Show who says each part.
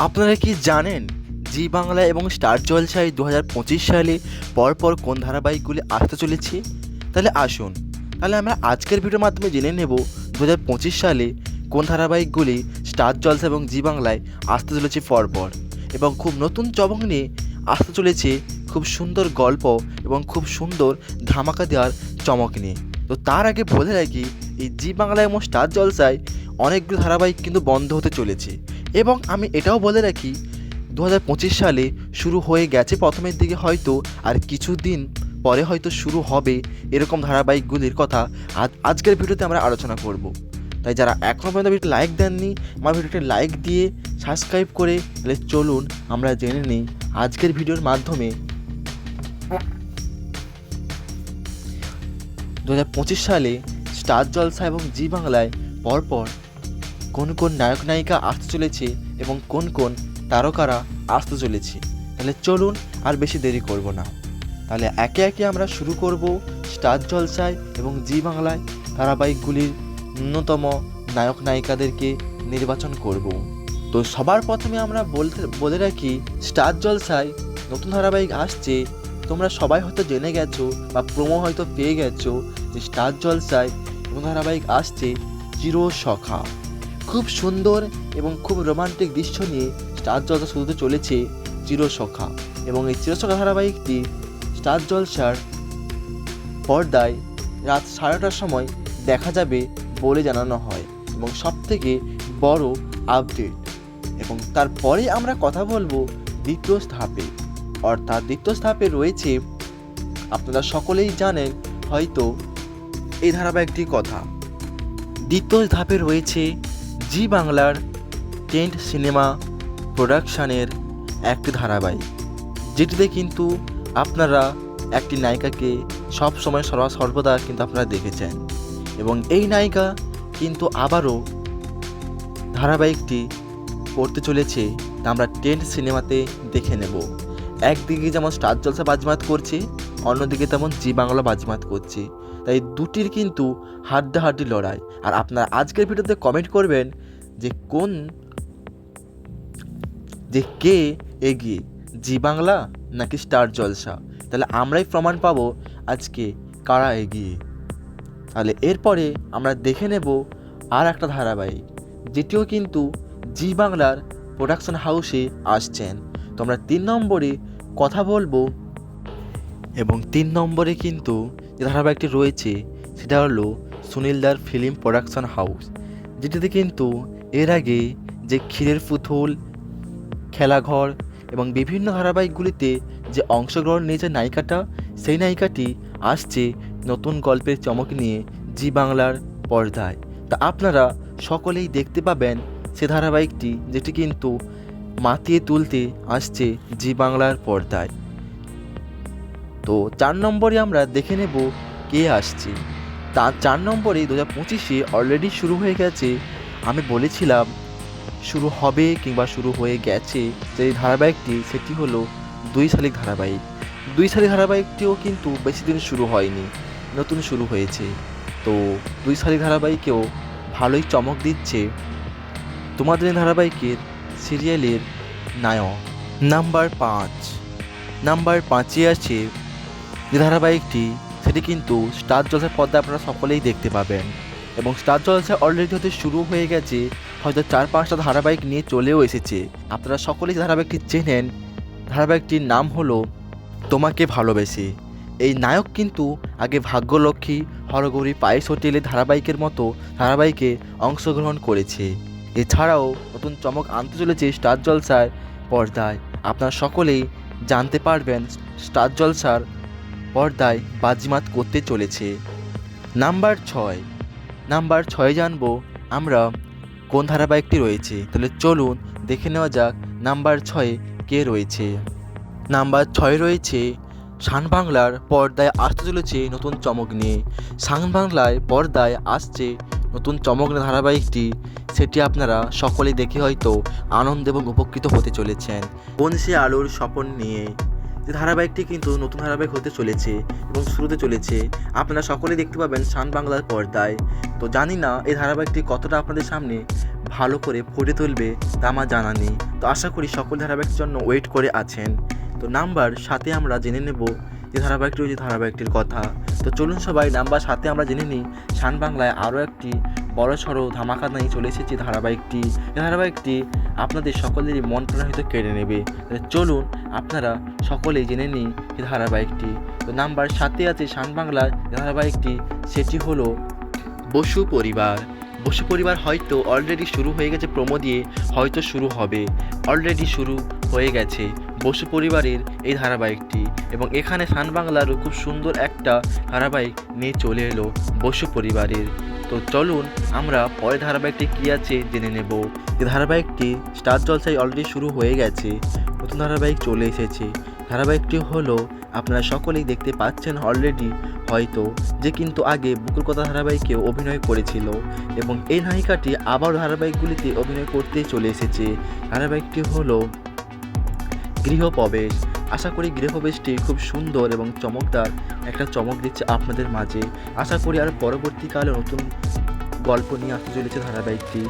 Speaker 1: আপনারা কি জানেন জি বাংলা এবং স্টার জলসায় দু হাজার পঁচিশ সালে পরপর কোন ধারাবাহিকগুলি আসতে চলেছে? তাহলে আসুন, তাহলে আমরা আজকের ভিডিওর মাধ্যমে জেনে নেব দু হাজার পঁচিশ সালে কোন ধারাবাহিকগুলি স্টার জলসা এবং জি বাংলায় আসতে চলেছে পরপর এবং খুব নতুন চমক নিয়ে আসতে চলেছে খুব সুন্দর গল্প এবং খুব সুন্দর ধামাকা দেওয়ার চমক নিয়ে। তো তার আগে বলে রাখি, এই জি বাংলা এবং স্টার জলসায় অনেকগুলো ধারাবাহিক কিন্তু বন্ধ হতে চলেছে। এবং আমি এটাও বলে রাখি দু হাজার পঁচিশ সালে শুরু হয়ে গেছে প্রথমের দিকে হয়তো, আর কিছুদিন পরে হয়তো শুরু হবে এরকম ধারাবাহিকগুলির কথা আজ, আজকের ভিডিওতে আমরা আলোচনা করব। তাই যারা এখনও পর্যন্ত ভিডিওটি লাইক দেননি, আমার ভিডিওটি লাইক দিয়ে সাবস্ক্রাইব করে তাহলে চলুন আমরা জেনে নিই আজকের ভিডিওর মাধ্যমে। দু হাজার পঁচিশ সালে স্টার জলসা এবং জি বাংলায় পরপর কোন কোন নায়ক নায়িকা আসতে চলেছে এবং কোন কোন তারকারা আসতে চলেছে। তাহলে চলুন আর বেশি দেরি করব না। তাহলে একে একে আমরা শুরু করব স্টার জলসায় এবং জি বাংলায় ধারাবাহিকগুলির ন্যূনতম নায়ক নায়িকাদেরকে নির্বাচন করব। তো সবার প্রথমে আমরা বলতে, বলে রাখি, স্টার জলসায় নতুন ধারাবাহিক আসছে। তোমরা সবাই হয়তো জেনে গেছো বা প্রোমো হয়তো পেয়ে গেছো যে স্টার জলসায় নতুন ধারাবাহিক আসছে চির সখা। খুব সুন্দর এবং খুব রোমান্টিক দৃশ্য নিয়ে স্টার জলসা শুরুতে চলেছে চিরসখা এবং এই চিরসখা ধারাবাহিকটি স্টার জলসার পর্দায় রাত সাড়ে সময় দেখা যাবে বলে জানানো হয় এবং সব থেকে বড় আপডেট। এবং তারপরে আমরা কথা বলব দ্বিতীয় ধাপে। অর্থাৎ দ্বিতীয় ধাপে রয়েছে, আপনারা সকলেই জানেন হয়তো এই ধারাবাহিকটির কথা। দ্বিতীয় ধাপে রয়েছে জি বাংলার টেন্ট সিনেমা প্রোডাকশানের একটি ধারাবাহিক, যেটিতে কিন্তু আপনারা একটি নায়িকাকে সবসময় সর্বা, সর্বদা কিন্তু আপনারা দেখেছেন। এবং এই নায়িকা কিন্তু আবারও ধারাবাহিকটি করতে চলেছে, তা আমরা টেন্ট সিনেমাতে দেখে নেব। একদিকে যেমন স্টার জলসা বাজিমাত করছে, অন্যদিকে তেমন জি বাংলা বাজিমাত করছে। তাই দুটির কিন্তু হাড্ডাহাড্ডি লড়াই। আর আপনারা আজকের ভিডিওতে কমেন্ট করবেন যে কোন, যে কে এগিয়ে, জি বাংলা নাকি স্টার জলসা? তাহলে আমরাই প্রমাণ পাবো আজকে কারা এগিয়ে। তাহলে এরপরে আমরা দেখে নেব আর একটা ধারাবাহিক, যেটিও কিন্তু জি বাংলার প্রোডাকশন হাউসে আসছেন। তো আমরা তিন নম্বরে কথা বলব এবং তিন নম্বরে কিন্তু যে ধারাবাহিকটি রয়েছে, সেটা হলো সুনীলদার ফিল্ম প্রোডাকশন হাউস যেটিতে কিন্তু এর আগে যে ক্ষীরের পুতুল, খেলাঘর এবং বিভিন্ন ধারাবাহিকগুলিতে যে অংশগ্রহণ নিয়েছে নায়িকাটা, সেই নায়িকাটি আসছে নতুন গল্পের চমক নিয়ে জি বাংলার পর্দায়। তা আপনারা সকলেই দেখতে পাবেন সে ধারাবাহিকটি, যেটি কিন্তু মাতিয়ে তুলতে আসছে জি বাংলার পর্দায়। তো চার নম্বরে আমরা দেখে নেব কে আসছে। তার চার নম্বরে দু হাজার পঁচিশে অলরেডি শুরু হয়ে গেছে আমি বলেছিলাম, শুরু হবে কিংবা শুরু হয়ে গেছে যে ধারাবাহিকটি, সেটি হলো দুই শালিক ধারাবাহিক। দুই শালিক ধারাবাহিকটিও কিন্তু বেশি দিন শুরু হয়নি, নতুন শুরু হয়েছে। তো দুই শালিক ধারাবাহিকেও ভালোই চমক দিচ্ছে তোমাদের ধারাবাহিকের সিরিয়ালের নায়ক। নাম্বার পাঁচ। নাম্বার পাঁচে আছে যে ধারাবাহিকটি, সেটি কিন্তু স্টার জলসার পর্দায় আপনারা সকলেই দেখতে পাবেন। এবং স্টার জলসা অলরেডি হতে শুরু হয়ে গেছে। হয়তো চার পাঁচটা ধারাবাহিক নিয়ে চলেও এসেছে। আপনারা সকলেই ধারাবাহিকটি চেনেন। ধারাবাহিকটির নাম হলো তোমাকে ভালোবেসে। এই নায়ক কিন্তু আগে ভাগ্যলক্ষ্মী, হরগৌরী পায়েস হোটেলে ধারাবাহিকের মতো ধারাবাহিকে অংশগ্রহণ করেছে। এছাড়াও নতুন চমক আনতে চলেছে স্টার জলসার পর্দায়। আপনারা সকলেই জানতে পারবেন স্টার জলসার পর্দায় বাজিমাত করতে চলেছে। নাম্বার ছয়। নাম্বার ছয় জানব আমরা কোন ধারাবাহিকটি রয়েছে। তাহলে চলুন দেখে নেওয়া যাক নাম্বার ছয়ে কে রয়েছে। নাম্বার ছয় রয়েছে শান বাংলার পর্দায় আসতে চলেছে নতুন চমক নিয়ে। শান বাংলায় পর্দায় আসছে নতুন চমক ধারাবাহিকটি, সেটি আপনারা সকলে দেখে হয়তো আনন্দ এবং উপকৃত হতে চলেছেন। কোন সে আলোর স্বপন নিয়ে যে ধারাবাহিকটি কিন্তু নতুন ধারাবাহিক হতে চলেছে এবং শুরুতে চলেছে। আপনারা সকলেই দেখতে পাবেন সান বাংলার পর্দায়। তো জানি না এই ধারাবাহিকটি কতটা আপনাদের সামনে ভালো করে ফুটে তুলবে তা আমার জানা নেই। তো আশা করি সকল ধারাবাহিকের জন্য ওয়েট করে আছেন। তো নাম্বার সাথে আমরা জেনে নেব যে ধারাবাহিকটি রয়েছে ধারাবাহিকটির কথা। তো চলুন সবাই নাম্বার সাথে আমরা জেনে নিই, শান বাংলায় আরও একটি বড় সড়ো ধামাকা নিয়ে চলে এসেছে ধারাবাহিকটি। এই ধারাবাহিকটি আপনাদের সকলেরই মন প্রাণ হয়তো কেড়ে নেবে। চলুন আপনারা সকলেই জেনে নিই ধারাবাহিকটি। তো নাম্বার সাথে আছে শান বাংলার ধারাবাহিকটি, সেটি হলো বসু পরিবার। বসু পরিবার হয়তো অলরেডি শুরু হয়ে গেছে প্রমো দিয়ে, হয়তো শুরু হবে। অলরেডি শুরু হয়ে গেছে বসু পরিবারের এই ধারাবাহিকটি এবং এখানে সান বাংলারও খুব সুন্দর একটা ধারাবাহিক নিয়ে চলে এলো বসু পরিবারের। তো চলুন আমরা পরের ধারাবাহিকটি কী আছে জেনে নেব। এই ধারাবাহিকটি স্টার জলসায় অলরেডি শুরু হয়ে গেছে নতুন ধারাবাহিক চলে এসেছে। ধারাবাহিকটি হলো আপনারা সকলেই দেখতে পাচ্ছেন অলরেডি হয়তো যে কিন্তু আগে বুকুর কথা ধারাবাহিকে অভিনয় করেছিল এবং এই নায়িকাটি আবার ধারাবাহিকগুলিতে অভিনয় করতে চলে এসেছে। ধারাবাহিকটি হলো গৃহপ্রবেশ। আশা করি গৃহপ্রবেশটি খুব সুন্দর এবং চমকদার একটা চমক দিচ্ছে আপনাদের মাঝে। আশা করি আর পরবর্তীকালে নতুন গল্প নিয়ে আসতে চলেছে ধারাবাহিকটি।